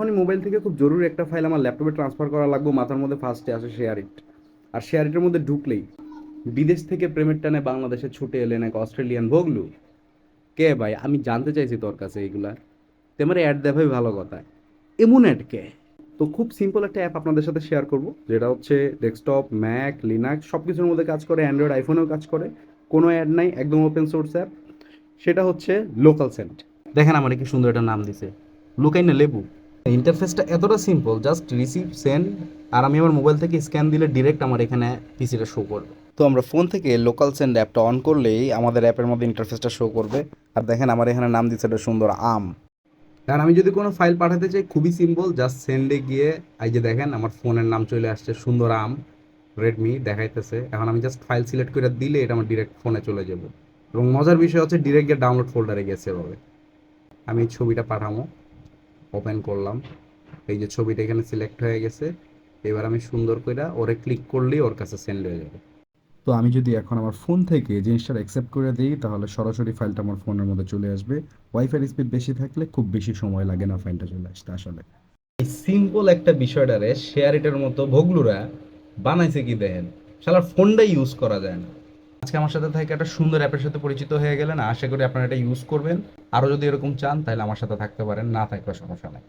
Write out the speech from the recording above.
যখনই মোবাইল থেকে খুব জরুরি একটা ফাইল আমার ল্যাপটপে ট্রান্সফার করা লাগবে, মাথার মধ্যে ফার্স্টে আসে শেয়ার ইট আর শেয়ার ইটের মধ্যে ঢুকলেই বিদেশ থেকে প্রেমের টানে বাংলাদেশে ছুটে এলেন এক অস্ট্রেলিয়ান ভোগলু কে ভাই? আমি জানতে চাইছি তোর কাছে এইগুলা। তেমার অ্যাড দেখাই ভালো কথা। এমন অ্যাড কে? তো খুব সিম্পল একটা অ্যাপ আপনাদের সাথে শেয়ার করব, যেটা হচ্ছে ডেস্কটপ ম্যাক লিনাক্স সব কিছুর মধ্যে কাজ করে অ্যান্ড্রয়েড আইফোনেও কাজ করে। কোনো অ্যাড নাই, একদম ওপেন সোর্স অ্যাপ সেটা হচ্ছে লোকাল সেন্ট দেখেন আমার কি সুন্দর একটা নাম দিছে। লুকাই না লেবু। ইন্টারফেসটা এতটা সিম্পল জাস্ট রিসিভ সেন্ড আর আমি আমার মোবাইল থেকে স্ক্যান দিলে ডিরেক্ট আমার এখানে পিসিটা শো করবে। তো আমরা ফোন থেকে লোকাল সেন্ড অ্যাপটা অন করলেই আমাদের অ্যাপের মধ্যে ইন্টারফেসটা শো করবে। আর দেখেন আমার এখানে নাম দিচ্ছে একটা সুন্দর আম। আর আমি যদি কোনো ফাইল পাঠাতে চাই খুবই সিম্পল জাস্ট সেন্ডে গিয়ে এই যে দেখেন আমার ফোনের নাম চলে আসছে সুন্দর আম রেডমি দেখাইতেছে। এখন আমি জাস্ট ফাইল সিলেক্ট করে দিলে এটা আমার ডিরেক্ট ফোনে চলে যাবে। এবং মজার বিষয় হচ্ছে ডিরেক্ট গিয়ে ডাউনলোড ফোল্ডারে গেছে এভাবে। আমি এই ছবিটা পাঠামো ওপেন করলাম। এই যে ছবিটা এখানে সিলেক্ট হয়ে গেছে। এবার আমি সুন্দর করে ওরে ক্লিক করলেই ওর কাছে সেন্ড হয়ে যাবে। তো আমি যদি এখন আমার ফোন থেকে জিনিসটা অ্যাকসেপ্ট করে দিই তাহলে সরাসরি ফাইলটা আমার ফোনের মধ্যে চলে আসবে। ওয়াইফাই স্পিড বেশি থাকলে খুব বেশি সময় লাগে না ফাইলটা চলে আসতে আসলে। এই সিম্পল একটা বিষয়টারে শেয়ার ইটের মতো ভোগলুরা বানাইছে কি দেখেন? শালার ফোনটাই ইউজ করা যায় না। আজকে আমার সাথে থেকে একটা সুন্দর অ্যাপের সাথে পরিচিত হয়ে গেলেন। আশা করি আপনারা এটা ইউজ করবেন। আরও যদি এরকম চান, তাহলে আমার সাথে থাকতে পারেন। না থাকলে সমস্যা নাই।